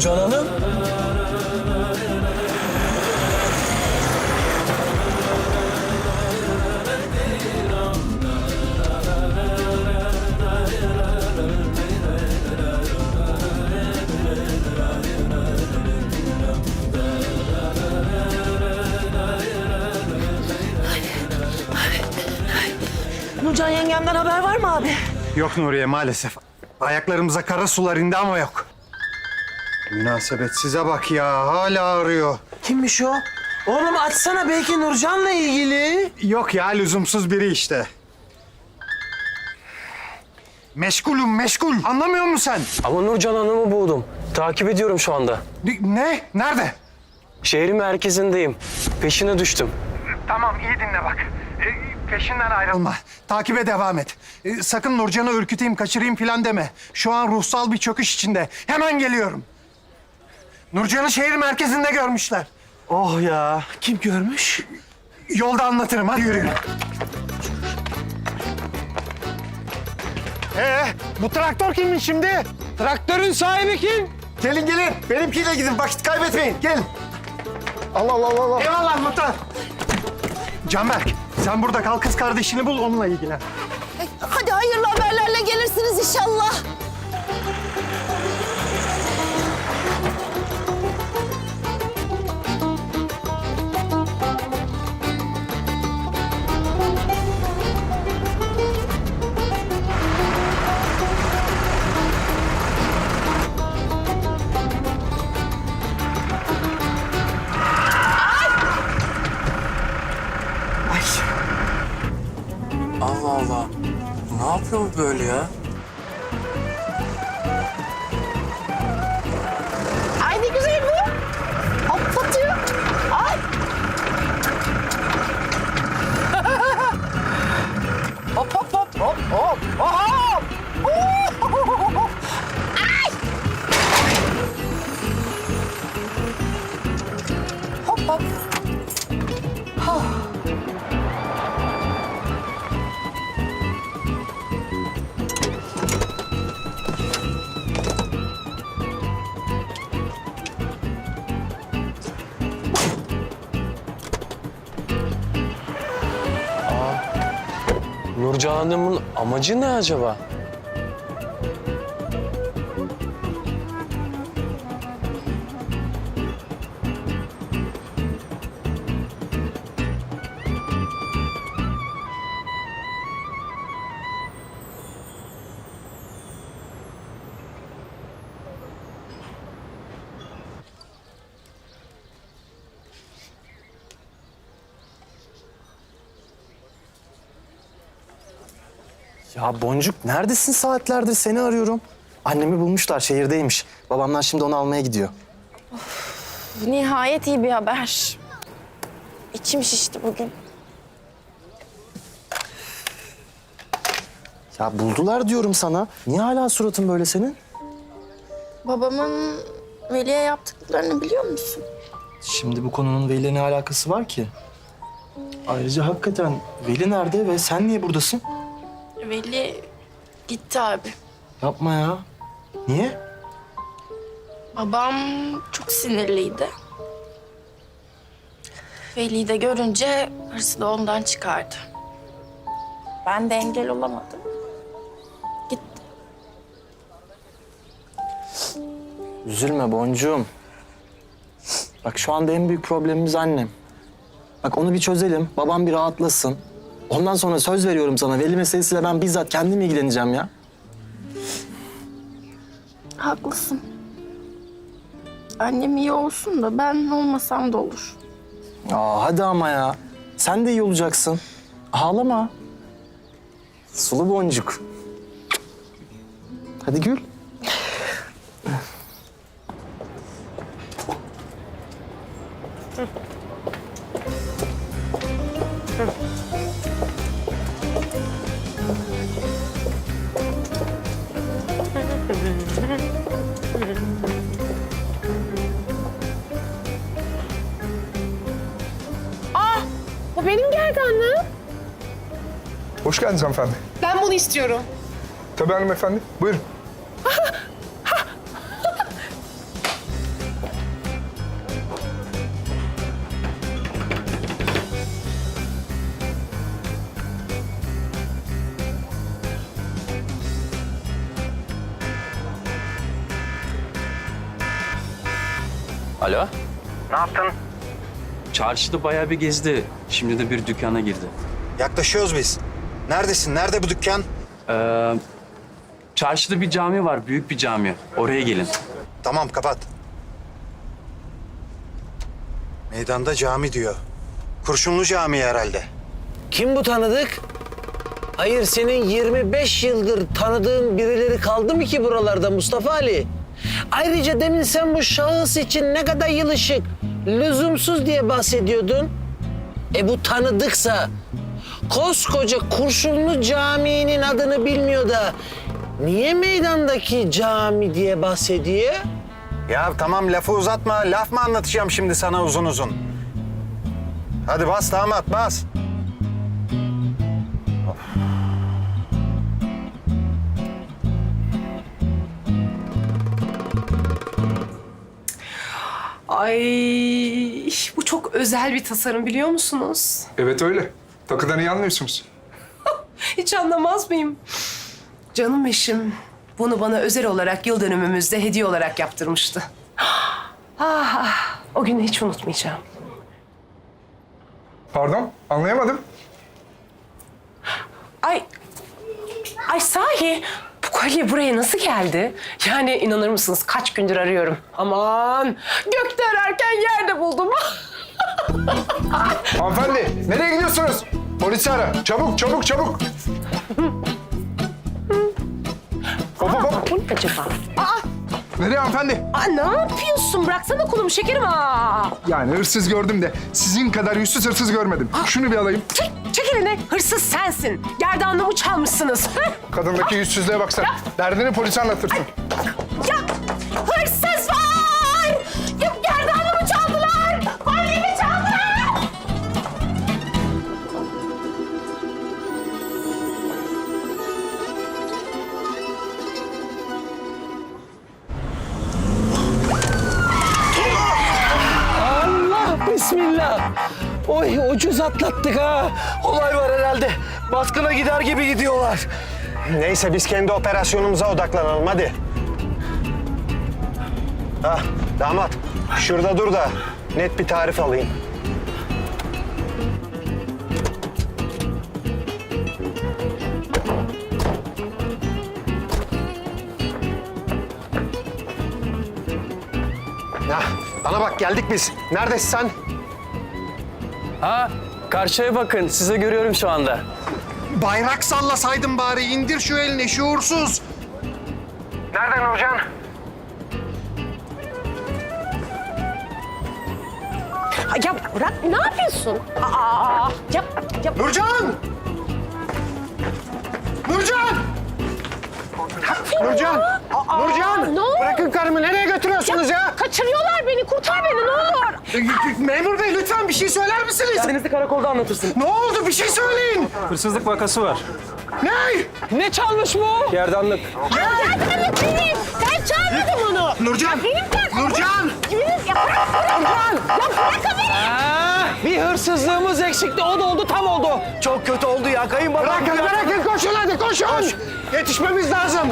Nurcan Hanım. Nurcan yengemden haber var mı abi? Yok Nuriye maalesef. Ayaklarımıza kara sular indi ama yok. Münasebet size bak ya hala arıyor. Kimmiş o? Oğlum açsana belki Nurcan'la ilgili. Yok ya lüzumsuz biri işte. Meşgulüm meşgul. Anlamıyor musun sen? Ama Nurcan Hanım'ı buldum. Takip ediyorum şu anda. Ne? Nerede? Şehrin merkezindeyim. Peşine düştüm. Tamam iyi dinle bak. Ee, peşinden ayrılma. Takibe devam et. Ee, sakın Nurcan'ı ürküteyim, kaçırayım falan deme. Şu an ruhsal bir çöküş içinde. Hemen geliyorum. Nurcan'ı şehir merkezinde görmüşler. Oh ya. Kim görmüş? Yolda anlatırım. Hadi yürüyün. Ee, bu traktör kimin şimdi? Traktörün sahibi kim? Gelin gelin. Benimkiyle gidin. Vakit kaybetmeyin. Gelin. Allah Allah Allah. Allah. Eyvallah muhtar. Canberk, sen burada kal kız kardeşini bul onunla ilgilen. Hadi hayırlı haberlerle gelirsiniz inşallah. Allah Allah. Ne yapıyor bu böyle ya? Ay ne güzel bu. Hoplatıyor. Ay. hop hop hop hop hop hop. Hanım'ın amacı ne acaba? Ya Boncuk neredesin saatlerdir seni arıyorum. Annemi bulmuşlar şehirdeymiş. Babamlar şimdi onu almaya gidiyor. Nihayet iyi bir haber. İçim şişti bugün. Ya buldular diyorum sana. Niye hala suratın böyle senin? Babamın Veli'ye yaptıklarını biliyor musun? Şimdi bu konunun Veli'yle ne alakası var ki? Ayrıca hakikaten Veli nerede ve sen niye buradasın? Veli gitti abi. Yapma ya. Niye? Babam çok sinirliydi. Veli'yi de görünce hırsı da ondan çıkardı. Ben de engel olamadım. Gitti. Üzülme Boncuğum. Bak şu anda en büyük problemimiz annem. Bak onu bir çözelim. Babam bir rahatlasın. Ondan sonra söz veriyorum sana. Veli meselesiyle ben bizzat kendim ilgileneceğim ya. Haklısın. Annem iyi olsun da ben olmasam da olur. Aa, hadi ama ya. Sen de iyi olacaksın. Ağlama. Sulu boncuk. Hadi gül. O benim gerdanlığım. Hoş geldiniz hanımefendi. Ben bunu istiyorum. Tabii hanımefendi. Buyurun. Alo? Ne yaptın? Çarşıda bayağı bir gezdi. Şimdi de bir dükkana girdi. Yaklaşıyoruz biz. Neredesin? Nerede bu dükkan? Ee, çarşıda bir cami var, büyük bir cami. Oraya gelin. Tamam kapat. Meydanda cami diyor. Kurşunlu cami herhalde. Kim bu tanıdık? Hayır senin 25 yıldır tanıdığın birileri kaldı mı ki buralarda Mustafa Ali? Ayrıca demin sen bu şahıs için ne kadar yılışık, lüzumsuz diye bahsediyordun. E bu tanıdıksa koskoca Kurşunlu Camii'nin adını bilmiyor da niye meydandaki cami diye bahsediyor? Ya tamam lafı uzatma. Laf mı anlatacağım şimdi sana uzun uzun? Hadi bas damat bas. Ay bu çok özel bir tasarım biliyor musunuz? Evet öyle. Takıdan iyi anlıyorsunuz. Hiç anlamaz mıyım? Canım eşim bunu bana özel olarak yıl dönümümüzde hediye olarak yaptırmıştı. Ah, ah, o günü hiç unutmayacağım. Pardon, anlayamadım. Ay, ay sahi kolye buraya nasıl geldi? Yani inanır mısınız kaç gündür arıyorum. Aman gökte ararken yerde buldum. Hanımefendi, nereye gidiyorsunuz? Polisi ara. Çabuk, çabuk, çabuk. Hop hop hop. bu ne acaba? Nereye hanımefendi? Aa, ne yapıyorsun? Bıraksana kolumu şekerim. Aa. Yani hırsız gördüm de sizin kadar yüzsüz hırsız görmedim. Şunu bir alayım. Çek, çek elini. Hırsız sensin. Gerdanlığımı çalmışsınız. Kadındaki yüzsüzlüğe baksana. Derdini polise anlatırsın. ya hırsız var. Ya gerdanlığımı çaldılar. Kolyemi çaldılar. Allah bismillah. Oy ucuz atlattık ha. Olay var herhalde. Baskına gider gibi gidiyorlar. Neyse biz kendi operasyonumuza odaklanalım hadi. Ah damat şurada dur da net bir tarif alayım. Ya bana bak geldik biz. Neredesin sen? Ha, karşıya bakın. Size görüyorum şu anda. Bayrak sallasaydın bari indir şu elini şuursuz. Nerede Nurcan? Ya bırak ne yapıyorsun? Aa, ya, ya Nurcan! Nurcan! Nurcan! Nurcan! ne oldu? Bırakın karımı nereye götürüyorsunuz ya? kaçırıyorlar beni. Kurtar beni ne olur. Memur bey lütfen bir şey söyler misiniz? Denizi karakolda anlatırsın. Ne oldu bir şey söyleyin. Hırsızlık vakası var. Ne? Ne çalmış bu? Gerdanlık. Gerdanlık benim. Ben çalmadım onu. Nurcan! Nurcan! Benim ya bırak bırak. Ya bırakın beni. Ha, bir hırsızlığımız eksikti. O da oldu tam oldu. Çok kötü oldu ya kayınbaba. Bırakın bırakın koşun hadi koşun. Yetişmemiz lazım.